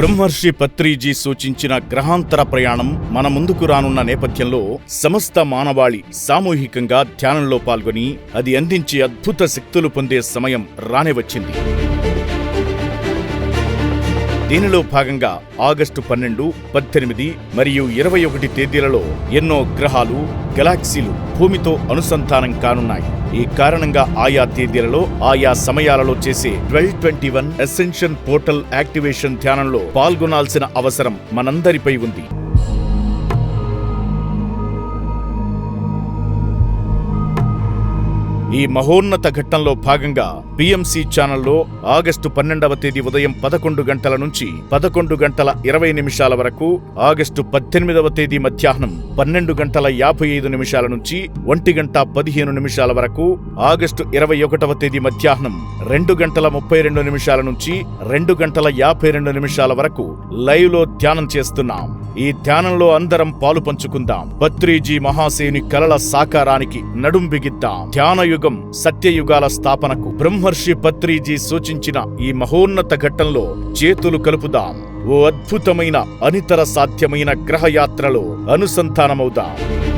బ్రహ్మర్షి పత్రిజీ సూచించిన గ్రహాంతర ప్రయాణం మన ముందుకు రానున్న నేపథ్యంలో సమస్త మానవాళి సామూహికంగా ధ్యానంలో పాల్గొని అది అందించే అద్భుత శక్తులు పొందే సమయం రానివచ్చింది దీనిలో భాగంగా ఆగస్టు పన్నెండు పద్దెనిమిది మరియు ఇరవై ఒకటి తేదీలలో ఎన్నో గ్రహాలు గెలాక్సీలు భూమితో అనుసంధానం కానున్నాయి. ఈ కారణంగా ఆయా తేదీలలో ఆయా సమయాలలో చేసే twelve twenty one ascension portal activation ధ్యానంలో పాల్గొనాల్సిన అవసరం మనందరిపై ఉంది. ఈ మహోన్నత ఘట్టంలో భాగంగా పీఎంసీ ఛానల్లో ఆగస్టు పన్నెండవ తేదీ ఉదయం పదకొండు గంటల నుంచి పదకొండు గంటల ఇరవై నిమిషాల వరకు ఆగస్టు పద్దెనిమిదవ తేదీ మధ్యాహ్నం పన్నెండు గంటల యాభై ఐదు నిమిషాల నుంచి ఒంటి గంట పదిహేను నిమిషాల వరకు ఆగస్టు ఇరవై ఒకటవ తేదీ మధ్యాహ్నం రెండు గంటల ముప్పై రెండు నిమిషాల నుంచి రెండు గంటల యాభై రెండు నిమిషాల వరకు లైవ్లో ధ్యానం చేస్తున్నాం. ఈ ధ్యానంలో అందరం పాలు పంచుకుందాం. పత్రిజీ మహాసేని కలల సాకారానికి నడుం బిగిద్దాం. ధ్యానయుగం సత్యయుగాల స్థాపనకు బ్రహ్మర్షి పత్రిజీ సూచించిన ఈ మహోన్నత ఘట్టంలో చేతులు కలుపుదాం. ఓ అద్భుతమైన అనితర సాధ్యమైన గ్రహయాత్రలో అనుసంధానమవుదాం.